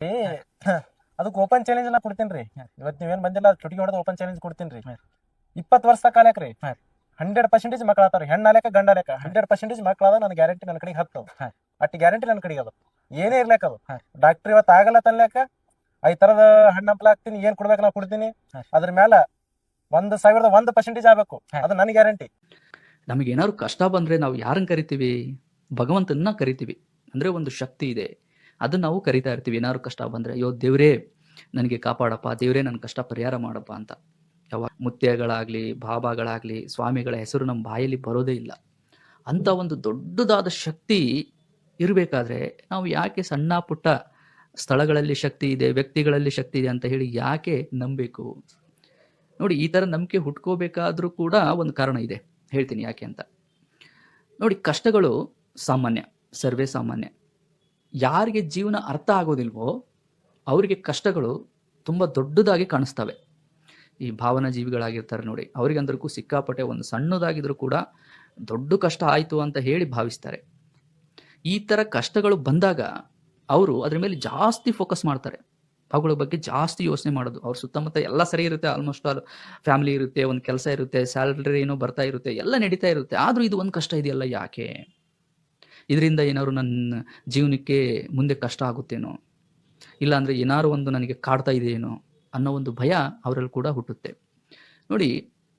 ಅದಕ್ಕೆ open challenge ನಾ ಕೊಡ್ತೀನಿ ರೀ ಇವತ್ತು ನೀವೇನು ಬಂದಿಲ್ಲ ಚುಟಿಗೆ ಹೊಡೆದು ಓಪನ್ ಚಾಲೆಂಜ್ ಕೊಡ್ತೀನಿ ರೀ ಇಪ್ಪತ್ತು ವರ್ಷ ಕಾಲಕ್ಕೆ ರೀ. ಹಂಡ್ರೆಡ್ ಪರ್ಸೆಂಟೇಜ್ ಮಕ್ಳು ಆತಾರ ಹೆಣ್ಣು ಅಲೆಕ ಗಂಡ ಲೆಕ್ಕ. ಹಂಡ್ರೆಡ್ ಪರ್ಸೆಂಟೇಜ್ ಮಕ್ಳಾದ ನನ್ನ ಗ್ಯಾರಂಟಿ ನನ್ನ ಕಡೆಗೆ ಹತ್ತು. ಅಟ್ ಗ್ಯಾರಂಟಿ ನನ್ನ ಕಡೆಗೆ ಅದು ಏನೇ ಇರ್ಲಾಕ ಅದು. ಡಾಕ್ಟರ್ ಇವತ್ತು ಆಗಲ್ಲ ತನ್ಲಾಕ ಐ ತರದ ಹಣ್ಣು ಹಂಪಲ ಹಾಕ್ತೀನಿ ಏನ್ ಕೊಡ್ಬೇಕು ನಾ ಕೊಡ್ತೀನಿ. ಅದ್ರ ಮೇಲೆ ಒಂದ್ ಸಾವಿರದ ಒಂದ್ ಪರ್ಸೆಂಟೇಜ್ ಆಗ್ಬೇಕು. ಅದು ನನ್ನ ಗ್ಯಾರಂಟಿ ನಮಗೆ ಏನಾದ್ರು ಕಷ್ಟ ಬಂದ್ರೆ ನಾವು ಯಾರನ್ನ ಕರಿತೀವಿ? ಭಗವಂತನ ಕರಿತೀವಿ. ಅಂದ್ರೆ ಒಂದು ಶಕ್ತಿ ಇದೆ. ಅದನ್ನ ನಾವು ಕರಿತಾ ಇರ್ತೀವಿ. ಏನಾದ್ರು ಕಷ್ಟ ಬಂದ್ರೆ, ಅಯ್ಯೋ, ದೇವರೇ, ನನಗೆ ಕಾಪಾಡಪ್ಪ, ದೇವರೇ, ನನ್ನ ಕಷ್ಟ ಪರಿಹಾರ ಮಾಡಪ್ಪ ಅಂತ. ಯಾವಾಗ ಮುತ್ಯಗಳಾಗ್ಲಿ, ಬಾಬಾಗಳಾಗ್ಲಿ, ಸ್ವಾಮಿಗಳ ಹೆಸರು ನಮ್ಮ ಬಾಯಲ್ಲಿ ಬರೋದೇ ಇಲ್ಲ. ಅಂತ ಒಂದು ದೊಡ್ಡದಾದ ಶಕ್ತಿ ಇರಬೇಕಾದ್ರೆ ನಾವು ಯಾಕೆ ಸಣ್ಣ ಪುಟ್ಟ ಸ್ಥಳಗಳಲ್ಲಿ ಶಕ್ತಿ ಇದೆ, ವ್ಯಕ್ತಿಗಳಲ್ಲಿ ಶಕ್ತಿ ಇದೆ ಅಂತ ಹೇಳಿ ಯಾಕೆ ನಂಬಬೇಕು? ನೋಡಿ, ಈ ಥರ ನಂಬಿಕೆ ಹುಟ್ಕೋಬೇಕಾದ್ರೂ ಕೂಡ ಒಂದು ಕಾರಣ ಇದೆ. ಹೇಳ್ತೀನಿ ಯಾಕೆ ಅಂತ. ನೋಡಿ, ಕಷ್ಟಗಳು ಸಾಮಾನ್ಯ, ಸರ್ವೇ ಸಾಮಾನ್ಯ. ಯಾರಿಗೆ ಜೀವನ ಅರ್ಥ ಆಗೋದಿಲ್ವೋ ಅವರಿಗೆ ಕಷ್ಟಗಳು ತುಂಬ ದೊಡ್ಡದಾಗಿ ಕಾಣಿಸ್ತವೆ. ಈ ಭಾವನಾ ಜೀವಿಗಳಾಗಿರ್ತಾರೆ ನೋಡಿ ಅವರಿಗಂದ್ರಕ್ಕೂ ಸಿಕ್ಕಾಪಟ್ಟೆ ಒಂದು ಸಣ್ಣದಾಗಿದ್ರೂ ಕೂಡ ದೊಡ್ಡ ಕಷ್ಟ ಆಯಿತು ಅಂತ ಹೇಳಿ ಭಾವಿಸ್ತಾರೆ. ಈ ಥರ ಕಷ್ಟಗಳು ಬಂದಾಗ ಅವರು ಅದ್ರ ಮೇಲೆ ಜಾಸ್ತಿ ಫೋಕಸ್ ಮಾಡ್ತಾರೆ. ಅವುಗಳ ಬಗ್ಗೆ ಜಾಸ್ತಿ ಯೋಚನೆ ಮಾಡೋದು. ಅವ್ರ ಸುತ್ತಮುತ್ತ ಎಲ್ಲ ಸರಿ ಇರುತ್ತೆ ಆಲ್ಮೋಸ್ಟ್ ಆಲ್ ಫ್ಯಾಮಿಲಿ ಇರುತ್ತೆ, ಒಂದು ಕೆಲಸ ಇರುತ್ತೆ ಸ್ಯಾಲ್ರಿ ಏನೋ ಬರ್ತಾ ಇರುತ್ತೆ, ಎಲ್ಲ ನಡೀತಾ ಇರುತ್ತೆ. ಆದರೂ ಇದು ಒಂದು ಕಷ್ಟ ಇದೆಯಲ್ಲ ಯಾಕೆ? ಇದರಿಂದ ಏನಾದ್ರು ನನ್ನ ಜೀವನಕ್ಕೆ ಮುಂದೆ ಕಷ್ಟ ಆಗುತ್ತೇನೋ? ಇಲ್ಲಾಂದರೆ ಏನಾದ್ರು ಒಂದು ನನಗೆ ಕಾಡ್ತಾ ಇದೆಯೇನೋ ಅನ್ನೋ ಒಂದು ಭಯ ಅವರಲ್ಲಿ ಕೂಡ ಹುಟ್ಟುತ್ತೆ. ನೋಡಿ,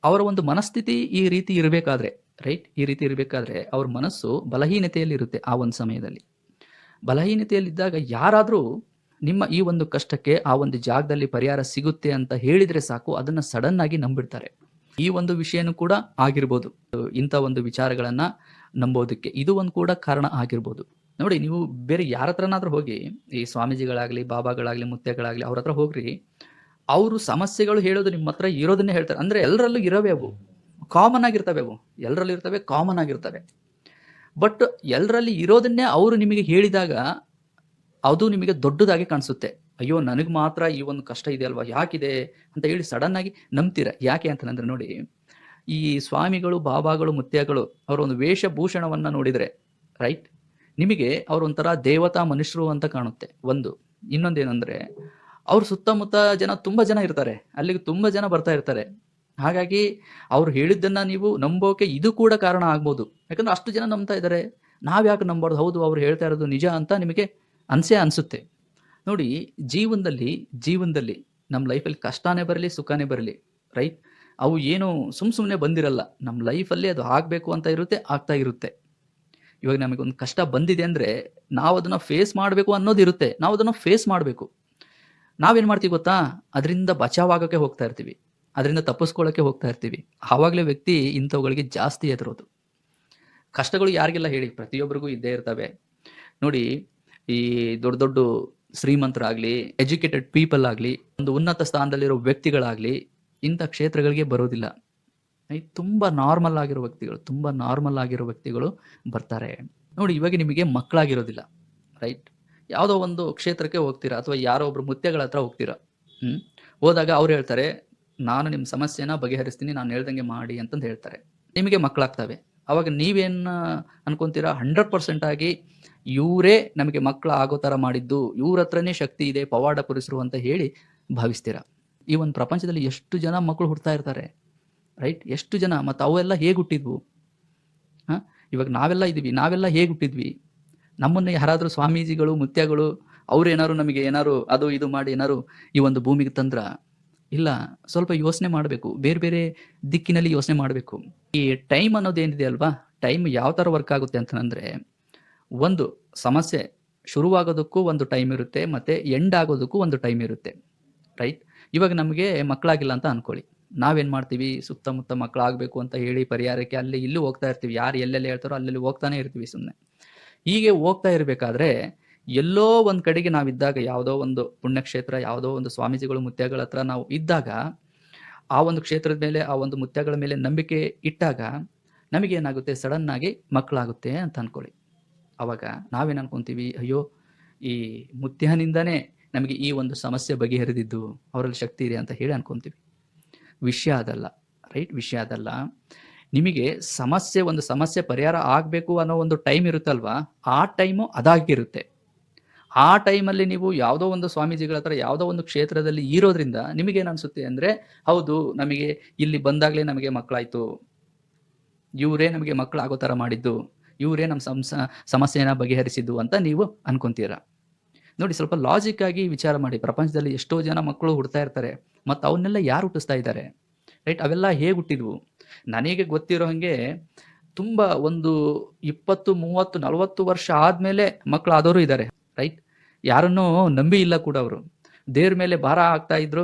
ಅವರ ಒಂದು ಮನಸ್ಥಿತಿ ಈ ರೀತಿ ಇರಬೇಕಾದ್ರೆ, ರೈಟ್? ಈ ರೀತಿ ಇರಬೇಕಾದ್ರೆ ಅವ್ರ ಮನಸ್ಸು ಬಲಹೀನತೆಯಲ್ಲಿ ಇರುತ್ತೆ ಆ ಒಂದು ಸಮಯದಲ್ಲಿ. ಬಲಹೀನತೆಯಲ್ಲಿದ್ದಾಗ ಯಾರಾದರೂ ನಿಮ್ಮ ಈ ಒಂದು ಕಷ್ಟಕ್ಕೆ, ಆ ಒಂದು ಜಾಗದಲ್ಲಿ ಪರಿಹಾರ ಸಿಗುತ್ತೆ ಅಂತ ಹೇಳಿದರೆ ಸಾಕು, ಅದನ್ನು ಸಡನ್ ಆಗಿ ನಂಬಿಡ್ತಾರೆ. ಈ ಒಂದು ವಿಷಯನೂ ಕೂಡ ಆಗಿರ್ಬೋದು. ಇಂಥ ಒಂದು ವಿಚಾರಗಳನ್ನ ನಂಬೋದಕ್ಕೆ ಇದು ಒಂದು ಕೂಡ ಕಾರಣ ಆಗಿರ್ಬೋದು. ನೋಡಿ, ನೀವು ಬೇರೆ ಯಾರ ಹತ್ರನಾದ್ರೂ ಹೋಗಿ, ಈ ಸ್ವಾಮೀಜಿಗಳಾಗಲಿ, ಬಾಬಾಗಳಾಗಲಿ ಮುತ್ತೆಗಳಾಗಲಿ ಅವ್ರ ಹತ್ರ ಹೋಗ್ರಿ, ಅವರು ಸಮಸ್ಯೆಗಳು ಹೇಳೋದು ನಿಮ್ಮ ಹತ್ರ ಇರೋದನ್ನೇ ಹೇಳ್ತಾರೆ. ಅಂದರೆ ಎಲ್ಲರಲ್ಲೂ ಇರವೇ ಅವು. ಕಾಮನ್ ಆಗಿರ್ತವೆ ಅವು. ಎಲ್ಲರಲ್ಲೂ ಇರ್ತವೆ ಕಾಮನ್ ಆಗಿರ್ತವೆ. ಬಟ್ ಎಲ್ಲರಲ್ಲಿ ಇರೋದನ್ನೇ ಅವರು ನಿಮಗೆ ಹೇಳಿದಾಗ ಅದು ನಿಮಗೆ ದೊಡ್ಡದಾಗಿ ಕಾಣಿಸುತ್ತೆ. ಅಯ್ಯೋ, ನನಗೆ ಮಾತ್ರ ಈ ಒಂದು ಕಷ್ಟ ಇದೆ ಅಲ್ವಾ? ಯಾಕಿದೆ? ಅಂತ ಹೇಳಿ ಸಡನ್ ಆಗಿ ನಂಬ್ತೀರ. ಯಾಕೆ ಅಂತಂದ್ರೆ ನೋಡಿ ಈ ಸ್ವಾಮಿಗಳು, ಬಾಬಾಗಳು, ಮುತ್ಯಗಳು ಅವರ ಒಂದು ವೇಷಭೂಷಣವನ್ನ ನೋಡಿದ್ರೆ ರೈಟ್ ನಿಮಗೆ ಅವ್ರ ಒಂಥರ ದೇವತಾ ಮನುಷ್ಯರು ಅಂತ ಕಾಣುತ್ತೆ, ಒಂದು. ಇನ್ನೊಂದೇನಂದ್ರೆ, ಅವ್ರ ಸುತ್ತಮುತ್ತ ಜನ ತುಂಬಾ ಜನ ಇರ್ತಾರೆ, ಅಲ್ಲಿಗೆ ತುಂಬಾ ಜನ ಬರ್ತಾ ಇರ್ತಾರೆ. ಹಾಗಾಗಿ ಅವ್ರು ಹೇಳಿದ್ದನ್ನ ನೀವು ನಂಬೋಕೆ ಇದು ಕೂಡ ಕಾರಣ ಆಗ್ಬೋದು. ಯಾಕಂದ್ರೆ ಅಷ್ಟು ಜನ ನಂಬ್ತಾ ಇದ್ದಾರೆ ನಾವ್ಯಾಕೆ ನಂಬಾರ್ದು? ಹೌದು, ಅವ್ರು ಹೇಳ್ತಾ ಇರೋದು ನಿಜ ಅಂತ ನಿಮಗೆ ಅನ್ಸೆ ಅನ್ಸುತ್ತೆ. ನೋಡಿ, ಜೀವನದಲ್ಲಿ ಜೀವನದಲ್ಲಿ ನಮ್ಮ ಲೈಫಲ್ಲಿ ಕಷ್ಟನೇ ಬರಲಿ, ಸುಖನೇ ಬರಲಿ ರೈಟ್ ಅವು ಏನು ಸುಮ್ ಸುಮ್ಮನೆ ಬಂದಿರಲ್ಲ. ನಮ್ಮ ಲೈಫಲ್ಲಿ ಅದು ಆಗಬೇಕು ಅಂತ ಇರುತ್ತೆ, ಆಗ್ತಾ ಇರುತ್ತೆ. ಇವಾಗ ನಮಗೆ ಒಂದು ಕಷ್ಟ ಬಂದಿದೆ ಅಂದರೆ ನಾವು ಅದನ್ನು ಫೇಸ್ ಮಾಡಬೇಕು ಅನ್ನೋದಿರುತ್ತೆ ನಾವು ಅದನ್ನು ಫೇಸ್ ಮಾಡಬೇಕು. ನಾವೇನು ಮಾಡ್ತೀವಿ ಗೊತ್ತಾ? ಅದರಿಂದ ಬಚಾವಾಗೋಕ್ಕೆ ಹೋಗ್ತಾ ಇರ್ತೀವಿ. ಅದರಿಂದ ತಪ್ಪಿಸ್ಕೊಳ್ಳೋಕ್ಕೆ ಹೋಗ್ತಾ ಇರ್ತೀವಿ. ಆವಾಗಲೇ ವ್ಯಕ್ತಿ ಇಂಥವುಗಳಿಗೆ ಜಾಸ್ತಿ ಎದುರೋದು ಕಷ್ಟಗಳು ಯಾರಿಗೆಲ್ಲ ಹೇಳಿ? ಪ್ರತಿಯೊಬ್ಬರಿಗೂ ಇದ್ದೇ ಇರ್ತವೆ. ನೋಡಿ, ಈ ದೊಡ್ಡ ದೊಡ್ಡ ಶ್ರೀಮಂತರಾಗಲಿ ಎಜುಕೇಟೆಡ್ ಪೀಪಲ್ ಆಗಲಿ, ಒಂದು ಉನ್ನತ ಸ್ಥಾನದಲ್ಲಿರೋ ವ್ಯಕ್ತಿಗಳಾಗ್ಲಿ ಇಂಥ ಕ್ಷೇತ್ರಗಳಿಗೆ ಬರೋದಿಲ್ಲ. ತುಂಬ ನಾರ್ಮಲ್ ಆಗಿರೋ ವ್ಯಕ್ತಿಗಳು, ತುಂಬ ನಾರ್ಮಲ್ ಆಗಿರೋ ವ್ಯಕ್ತಿಗಳು ಬರ್ತಾರೆ. ನೋಡಿ, ಇವಾಗ ನಿಮಗೆ ಮಕ್ಕಳಾಗಿರೋದಿಲ್ಲ ರೈಟ್ ಯಾವುದೋ ಒಂದು ಕ್ಷೇತ್ರಕ್ಕೆ ಹೋಗ್ತೀರಾ ಅಥವಾ ಯಾರೋ ಒಬ್ರು ಮುತ್ಯಗಳ ಹತ್ರ ಹೋಗ್ತೀರಾ? ಹ್ಮ್? ಹೋದಾಗ ಅವ್ರು ಹೇಳ್ತಾರೆ, ನಾನು ನಿಮ್ಮ ಸಮಸ್ಯೆನ ಬಗೆಹರಿಸ್ತೀನಿ, ನಾನು ಹೇಳ್ದಂಗೆ ಮಾಡಿ ಅಂತಂದು ಹೇಳ್ತಾರೆ. ನಿಮಗೆ ಮಕ್ಕಳಾಗ್ತವೆ. ಅವಾಗ ನೀವೇನು ಅನ್ಕೊಂತೀರಾ? ಹಂಡ್ರೆಡ್ ಪರ್ಸೆಂಟ್ ಆಗಿ ಇವರೇ ನಮಗೆ ಮಕ್ಕಳು ಆಗೋ ಥರ ಮಾಡಿದ್ದು, ಇವ್ರ ಹತ್ರನೇ ಶಕ್ತಿ ಇದೆ, ಪವಾಡ ಪುರುಷರು ಅಂತ ಹೇಳಿ ಭಾವಿಸ್ತೀರಾ? ಈ ಒಂದು ಪ್ರಪಂಚದಲ್ಲಿ ಎಷ್ಟು ಜನ ಮಕ್ಕಳು ಹುಡ್ತಾ ಇರ್ತಾರೆ ರೈಟ್ ಎಷ್ಟು ಜನ, ಮತ್ತು ಅವೆಲ್ಲ ಹೇಗೆ ಹುಟ್ಟಿದ್ವು? ಹಾಂ? ಇವಾಗ ನಾವೆಲ್ಲ ಇದ್ದೀವಿ ನಾವೆಲ್ಲ ಹೇಗೆ ಹುಟ್ಟಿದ್ವಿ? ನಮ್ಮನ್ನು ಯಾರಾದರೂ ಸ್ವಾಮೀಜಿಗಳು, ಮುತ್ಯಗಳು ಅವ್ರು ಏನಾದ್ರು ನಮಗೆ ಏನಾದ್ರು ಅದು ಇದು ಮಾಡಿ ಏನಾದ್ರು ಈ ಒಂದು ಭೂಮಿಗೆ ತಂದ್ರ? ಇಲ್ಲ, ಸ್ವಲ್ಪ ಯೋಚನೆ ಮಾಡಬೇಕು, ಬೇರೆ ಬೇರೆ ದಿಕ್ಕಿನಲ್ಲಿ ಯೋಚನೆ ಮಾಡಬೇಕು. ಈ ಟೈಮ್ ಅನ್ನೋದು ಏನಿದೆ ಅಲ್ವಾ? ಟೈಮ್ ಯಾವ ಥರ ವರ್ಕ್ ಆಗುತ್ತೆ ಅಂತಂದರೆ, ಒಂದು ಸಮಸ್ಯೆ ಶುರುವಾಗೋದಕ್ಕೂ ಒಂದು ಟೈಮ್ ಇರುತ್ತೆ, ಮತ್ತು ಎಂಡ್ ಆಗೋದಕ್ಕೂ ಒಂದು ಟೈಮ್ ಇರುತ್ತೆ. ರೈಟ್ ಇವಾಗ ನಮಗೆ ಮಕ್ಕಳಾಗಿಲ್ಲ ಅಂತ ಅನ್ಕೊಳ್ಳಿ. ನಾವೇನು ಮಾಡ್ತೀವಿ? ಸುತ್ತಮುತ್ತ ಮಕ್ಕಳಾಗಬೇಕು ಅಂತ ಹೇಳಿ ಪರಿಹಾರಕ್ಕೆ ಅಲ್ಲಿ ಇಲ್ಲೂ ಹೋಗ್ತಾ ಇರ್ತೀವಿ. ಯಾರು ಎಲ್ಲೆಲ್ಲಿ ಹೇಳ್ತಾರೋ ಅಲ್ಲೆಲ್ಲಿ ಹೋಗ್ತಾನೆ ಇರ್ತೀವಿ ಸುಮ್ಮನೆ ಹೀಗೆ ಹೋಗ್ತಾ ಇರಬೇಕಾದ್ರೆ ಎಲ್ಲೋ ಒಂದು ಕಡೆಗೆ ನಾವಿದ್ದಾಗ ಯಾವುದೋ ಒಂದು ಪುಣ್ಯಕ್ಷೇತ್ರ, ಯಾವುದೋ ಒಂದು ಸ್ವಾಮೀಜಿಗಳು ಮುತ್ಯಗಳ ಹತ್ರ ನಾವು ಇದ್ದಾಗ ಆ ಒಂದು ಕ್ಷೇತ್ರದ ಮೇಲೆ, ಆ ಒಂದು ಮುತ್ಯಗಳ ಮೇಲೆ ನಂಬಿಕೆ ಇಟ್ಟಾಗ ನಮಗೇನಾಗುತ್ತೆ? ಸಡನ್ ಆಗಿ ಮಕ್ಕಳಾಗುತ್ತೆ ಅಂತ ಅನ್ಕೊಳ್ಳಿ. ಅವಾಗ ನಾವೇನು ಅನ್ಕೊಂತೀವಿ? ಅಯ್ಯೋ, ಈ ಮುತ್ಯನಿಂದನೇ ನಮಗೆ ಈ ಒಂದು ಸಮಸ್ಯೆ ಬಗೆಹರಿದಿದ್ದು ಅವರಲ್ಲಿ ಶಕ್ತಿ ಇದೆ ಅಂತ ಹೇಳಿ ಅನ್ಕೊಂತೀವಿ. ವಿಷಯ ಅದಲ್ಲ ರೈಟ್ ವಿಷಯ ಅದಲ್ಲ. ನಿಮಗೆ ಸಮಸ್ಯೆ ಒಂದು ಸಮಸ್ಯೆ ಪರಿಹಾರ ಆಗಬೇಕು ಅನ್ನೋ ಒಂದು ಟೈಮ್ ಇರುತ್ತಲ್ವಾ? ಆ ಟೈಮು ಅದಾಗಿರುತ್ತೆ. ಆ ಟೈಮಲ್ಲಿ ನೀವು ಯಾವುದೋ ಒಂದು ಸ್ವಾಮೀಜಿಗಳ ಹತ್ರ ಯಾವುದೋ ಒಂದು ಕ್ಷೇತ್ರದಲ್ಲಿ ಇರೋದ್ರಿಂದ ನಿಮಗೇನು ಅನಿಸುತ್ತೆ ಅಂದರೆ, ಹೌದು, ನಮಗೆ ಇಲ್ಲಿ ಬಂದಾಗಲೇ ನಮಗೆ ಮಕ್ಕಳಾಯ್ತು. ಇವರೇ ನಮಗೆ ಮಕ್ಕಳಾಗೋ ಥರ ಮಾಡಿದ್ದು. ಇವರೇ ನಮ್ಮ ಸಂಸ, ಸಮಸ್ಯೆನ ಬಗೆಹರಿಸಿದ್ದು ಅಂತ ನೀವು ಅನ್ಕೊಂತೀರ. ನೋಡಿ ಸ್ವಲ್ಪ ಲಾಜಿಕ್ ಆಗಿ ವಿಚಾರ ಮಾಡಿ. ಪ್ರಪಂಚದಲ್ಲಿ ಎಷ್ಟೋ ಜನ ಮಕ್ಕಳು ಹುಡ್ತಾ ಇರ್ತಾರೆ. ಮತ್ತು ಅವನ್ನೆಲ್ಲ ಯಾರು ಹುಟ್ಟಿಸ್ತಾ ಇದ್ದಾರೆ? ರೈಟ್ ಅವೆಲ್ಲ ಹೇಗೆ ಹುಟ್ಟಿದ್ವು? ನನಗೆ ಗೊತ್ತಿರೋ ಹಾಗೆ ತುಂಬ ಒಂದು ಇಪ್ಪತ್ತು, ಮೂವತ್ತು, ನಲವತ್ತು ವರ್ಷ ಆದಮೇಲೆ ಮಕ್ಕಳು ಆದವರು ಇದ್ದಾರೆ ರೈಟ್ ಯಾರನ್ನೂ ನಂಬಿ ಇಲ್ಲ ಕೂಡ ಅವರು. ದೇವ್ರ ಮೇಲೆ ಭಾರ ಆಗ್ತಾ ಇದ್ರು.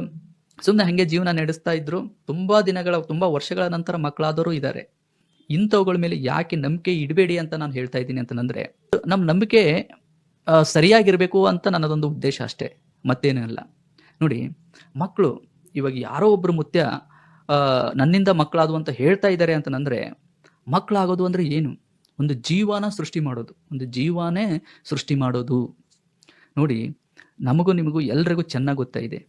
ಸುಮ್ಮನೆ ಹಾಗೆ ಜೀವನ ನಡೆಸ್ತಾ ಇದ್ರು. ತುಂಬ ದಿನಗಳ, ತುಂಬ ವರ್ಷಗಳ ನಂತರ ಮಕ್ಕಳಾದವರು ಇದ್ದಾರೆ ಇಂಥವುಗಳ ಮೇಲೆ ಯಾಕೆ ನಂಬಿಕೆ ಇಡಬೇಡಿ ಅಂತ ನಾನು ಹೇಳ್ತಾ ಇದ್ದೀನಿ ಅಂತಂದ್ರೆ ನಮ್ಮ ನಂಬಿಕೆ ಸರಿಯಾಗಿರ್ಬೇಕು ಅಂತ ನನ್ನದೊಂದು ಉದ್ದೇಶ ಅಷ್ಟೇ, ಮತ್ತೇನೂ ಅಲ್ಲ. ನೋಡಿ ಮಕ್ಕಳು ಇವಾಗ ಯಾರೋ ಒಬ್ಬರು ಮುತ್ಯ ನನ್ನಿಂದ ಮಕ್ಕಳಾದು ಅಂತ ಹೇಳ್ತಾ ಇದ್ದಾರೆ ಅಂತಂದ್ರೆ ಮಕ್ಕಳಾಗೋದು ಅಂದ್ರೆ ಏನು? ಒಂದು ಜೀವನ ಸೃಷ್ಟಿ ಮಾಡೋದು, ಒಂದು ಜೀವನೇ ಸೃಷ್ಟಿ ಮಾಡೋದು. ನೋಡಿ, ನಮಗೂ ನಿಮಗೂ ಎಲ್ರಿಗೂ ಚೆನ್ನಾಗಿ ಗೊತ್ತಾ ಇದೆ.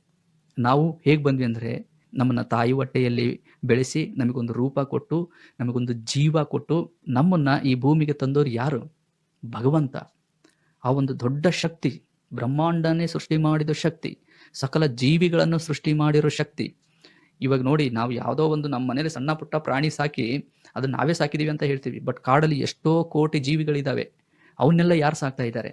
ನಾವು ಹೇಗೆ ಬಂದ್ವಿ ಅಂದರೆ, ನಮ್ಮನ್ನ ತಾಯಿ ಹೊಟ್ಟೆಯಲ್ಲಿ ಬೆಳೆಸಿ ನಮಗೊಂದು ರೂಪ ಕೊಟ್ಟು, ನಮಗೊಂದು ಜೀವ ಕೊಟ್ಟು, ನಮ್ಮನ್ನ ಈ ಭೂಮಿಗೆ ತಂದವರು ಯಾರು? ಭಗವಂತ. ಆ ಒಂದು ದೊಡ್ಡ ಶಕ್ತಿ, ಬ್ರಹ್ಮಾಂಡನೇ ಸೃಷ್ಟಿ ಮಾಡಿದ ಶಕ್ತಿ, ಸಕಲ ಜೀವಿಗಳನ್ನು ಸೃಷ್ಟಿ ಮಾಡಿರೋ ಶಕ್ತಿ. ಇವಾಗ ನೋಡಿ, ನಾವು ಯಾವುದೋ ಒಂದು ನಮ್ಮ ಮನೇಲಿ ಸಣ್ಣ ಪುಟ್ಟ ಪ್ರಾಣಿ ಸಾಕಿ ಅದನ್ನ ನಾವೇ ಸಾಕಿದೀವಿ ಅಂತ ಹೇಳ್ತೀವಿ. ಬಟ್ ಕಾಡಲ್ಲಿ ಎಷ್ಟೋ ಕೋಟಿ ಜೀವಿಗಳಿದಾವೆ. ಅವನ್ನೆಲ್ಲ ಯಾರು ಸಾಕ್ತಾ ಇದ್ದಾರೆ?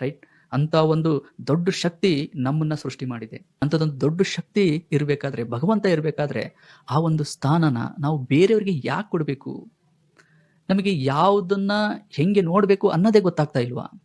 ರೈಟ್ ಅಂತ ಒಂದು ದೊಡ್ಡ ಶಕ್ತಿ ನಮ್ಮನ್ನ ಸೃಷ್ಟಿ ಮಾಡಿದೆ. ಅಂಥದ್ದೊಂದು ದೊಡ್ಡ ಶಕ್ತಿ ಇರಬೇಕಾದ್ರೆ, ಭಗವಂತ ಇರಬೇಕಾದ್ರೆ ಆ ಒಂದು ಸ್ಥಾನನ ನಾವು ಬೇರೆಯವ್ರಿಗೆ ಯಾಕೆ ಕೊಡಬೇಕು? ನಮಗೆ ಯಾವುದನ್ನ ಹೆಂಗೆ ನೋಡಬೇಕು ಅನ್ನೋದೇ ಗೊತ್ತಾಗ್ತಾ ಇಲ್ವಾ?